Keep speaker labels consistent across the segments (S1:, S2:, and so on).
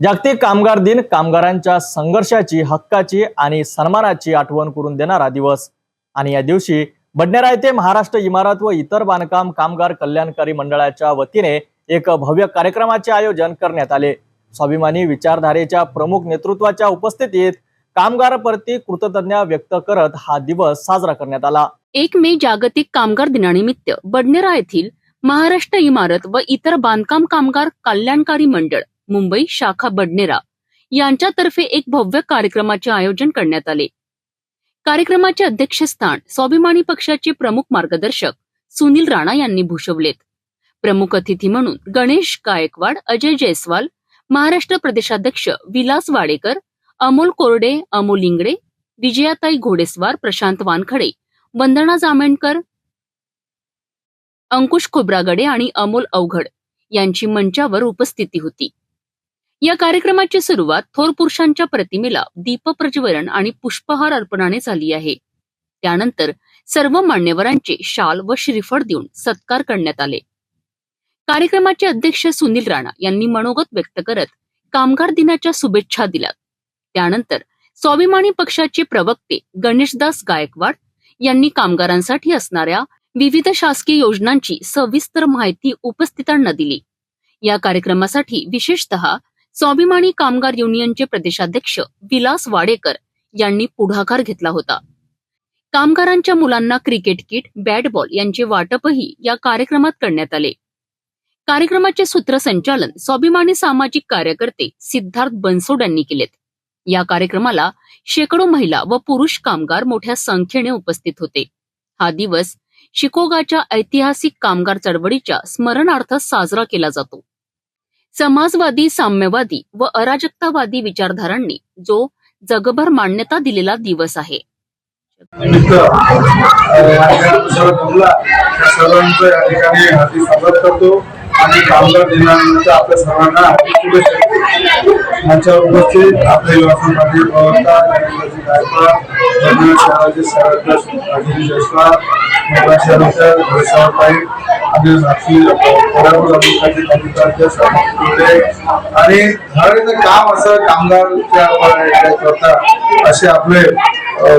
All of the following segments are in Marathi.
S1: जागतिक कामगार दिन कामगारांच्या संघर्षाची हक्काची आणि सन्मानाची आठवण करून देणारा दिवस. आणि या दिवशी बडनेरा येथे महाराष्ट्र इमारत व इतर बांधकाम कामगार कल्याणकारी मंडळाच्या वतीने एक भव्य कार्यक्रमाचे आयोजन करण्यात आले. स्वाभिमानी विचारधारेच्या प्रमुख नेतृत्वाच्या उपस्थितीत कामगार प्रती कृतज्ञता व्यक्त करत हा दिवस साजरा करण्यात आला.
S2: एक मे जागतिक कामगार दिनानिमित्त बडनेरा येथील महाराष्ट्र इमारत व इतर बांधकाम कामगार कल्याणकारी मंडळ मुंबई शाखा बडनेरा यांच्यातर्फे एक भव्य कार्यक्रमाचे आयोजन करण्यात आले. कार्यक्रमाचे अध्यक्षस्थान स्वाभिमानी पक्षाचे प्रमुख मार्गदर्शक सुनील राणा यांनी भूषवलेत. प्रमुख अतिथी म्हणून गणेश गायकवाड अजय जयस्वाल महाराष्ट्र प्रदेशाध्यक्ष विलास वाडेकर अमोल कोरडे अमोल इंगडे विजयाताई घोडेस्वार प्रशांत वानखडे वंदना जामेणकर अंकुश खोब्रागडे आणि अमोल अवघड यांची मंचावर उपस्थिती होती. या कार्यक्रमाची सुरुवात थोर पुरुषांच्या प्रतिमेला दीपप्रज्वलन आणि पुष्पहार अर्पणाने झाली आहे. त्यानंतर सर्व मान्यवरांचे शाल व श्रीफळ देऊन सत्कार करण्यात आले. कार्यक्रमाचे अध्यक्ष सुनील राणा यांनी मनोगत व्यक्त करत कामगार दिनाच्या शुभेच्छा दिल्या. त्यानंतर स्वाभिमानी पक्षाचे प्रवक्ते गणेशदास गायकवाड यांनी कामगारांसाठी असणाऱ्या विविध शासकीय योजनांची सविस्तर माहिती उपस्थितांना दिली. या कार्यक्रमासाठी विशेषतः स्वाभिमानी कामगार युनियनचे प्रदेशाध्यक्ष विलास वाडेकर यांनी पुढाकार घेतला होता. कामगारांच्या मुलांना क्रिकेट किट बॅट बॉल यांचे वाटपही या कार्यक्रमात करण्यात आले. कार्यक्रमाचे सूत्रसंचालन स्वाभिमानी सामाजिक कार्यकर्ते सिद्धार्थ बनसोड यांनी केलेत. या कार्यक्रमाला शेकडो महिला व पुरुष कामगार मोठ्या संख्येने उपस्थित होते. हा दिवस शिकोगाच्या ऐतिहासिक कामगार चळवळीच्या स्मरणार्थ साजरा केला जातो. समाजवादी साम्यवादी व अराजकतावादी विचारधारांनी जो जगभर मान्यता दिलेला दिवस आहे.
S3: सर्वांचं या ठिकाणी स्वागत करतो आणि कामगार दिनानिमित्त आपल्या सर्वांना शुभेच्छा उपस्थित आपले युवासन पाटील प्रवक्ता गायकवाड शहराचे सरकार अजय जयस्वाल मोठा शहराच्या घोडेसावर पाटील आणि साक्षी आणि धडाडीचं काम असं कामगारच्या करतात असे आपले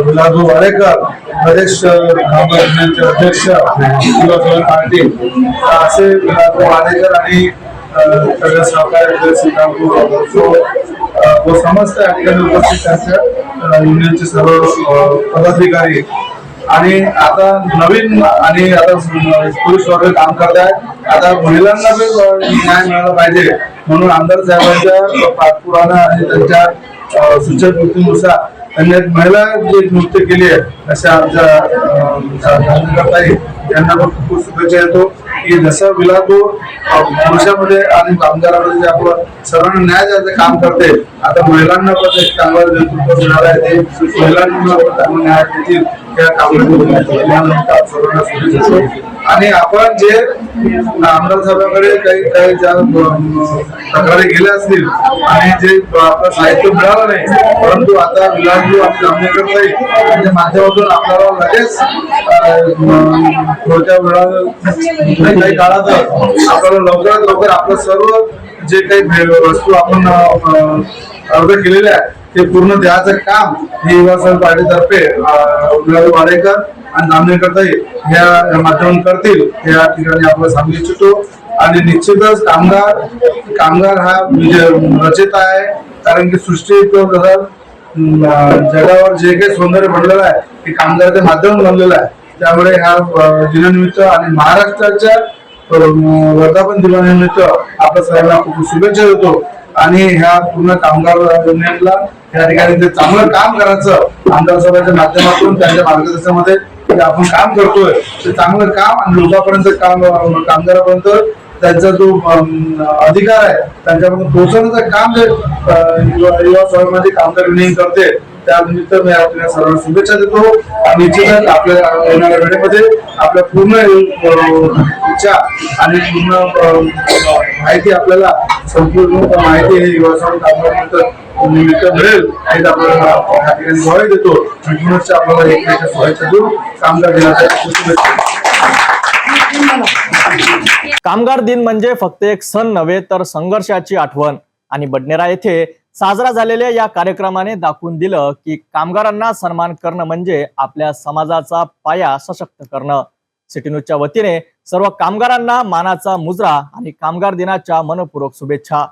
S3: विलासभाऊ वाडेकर नरेश कामगार अध्यक्ष पाटील असे विलासभाऊ वाडेकर आणि सगळ्या सगळे श्रीरामपूर व समस्त या ठिकाणी उपस्थित त्यांच्या युनियनचे सर्व पदाधिकारी आणि आता नवीन आणि आता पोलीस वर्ग काम करत आहे आता महिलांना बी न्याय मिळाला पाहिजे. म्हणून आमदार साहेबांच्या पाठपुराणा आणि त्यांच्या सूचक कृतीनुसार त्यांनी एक महिला जी नृत्य केली आहे अशा आमच्या कार्यकर्ताई त्यांना पण खूप खूप शुभेच्छा येतो की जसं विलासो पुरुषामध्ये आणि कामगारामध्ये जे आपलं सर्वांना न्याय द्यायचं काम करते आता महिलांना पण एक चांगलं नेतृत्व मिळालं आहे ते. महिलांना पण चांगला न्याय देतील त्या कामगार सर्वांना आणि आपण जे आमदार साहेबांकडे काही काही ज्या तक्रारी गेल्या असतील आणि जे आपलं साहित्य मिळालं नाही परंतु आता विलासजी आपले करता साहेब यांच्या माध्यमातून आपल्याला लगेच थोड्या वेळा काही काळात आपल्याला लवकरात लवकर आपलं सर्व जे काही वस्तू आपण अर्ज केलेले आहे ते पूर्ण द्यायचं काम हे युवासन पार्टीतर्फे अं, वाडेकर आणि नामनेकरताई ह्या या माध्यमातून करतील या ठिकाणी आपण सांगू इच्छितो. आणि निश्चितच कामगार कामगार हा म्हणजे रचेता आहे कारण की सृष्टी जगावर जे काही सौंदर्य बनलेलं आहे ते कामगारचं माध्यम बनलेलं आहे. त्यामुळे ह्या दिनानिमित्त आणि महाराष्ट्राच्या वर्धापन दिनानिमित्त आपल्या सर्वांना खूप शुभेच्छा देतो. आणि ह्या पूर्ण कामगार युनियनला या ठिकाणी ते चांगलं काम करायचं आमदार सभेच्या माध्यमातून त्यांच्या मार्गदर्शनामध्ये आपण काम करतोय ते चांगलं काम आणि लोकांपर्यंत काम कामगारापर्यंत त्यांचा जो अधिकार आहे त्यांच्यापर्यंत पोहोचवण्याचं काम जे युवा युवा कामगार युनियन करते त्या निमित्त मी आपल्या सर्वांना शुभेच्छा देतो. आणि निश्चितच आपल्या येणाऱ्या वेळेमध्ये आपल्या पूर्ण इच्छा आणि पूर्ण माहिती आपल्याला संपूर्ण माहिती हे युवा स्वाभिमानी कामगार निमित्त मिळेल आपल्याला या ठिकाणी देतो आणि आपल्याला एकमेकांच्या शुभेच्छा कामगार दिनाच्या
S1: कामगार दिन म्हणजे फक्त एक सण नव्हे तर संघर्षाची आठवण. आणि बडनेरा येथे साजरा झालेल्या या कार्यक्रमाने दाखवून दिलं की कामगारांना सन्मान करणं म्हणजे आपल्या समाजाचा पाया सशक्त करणं. सिटी न्यूजच्या वतीने सर्व कामगारांना मानाचा मुजरा आणि कामगार दिनाच्या मनपूर्वक शुभेच्छा.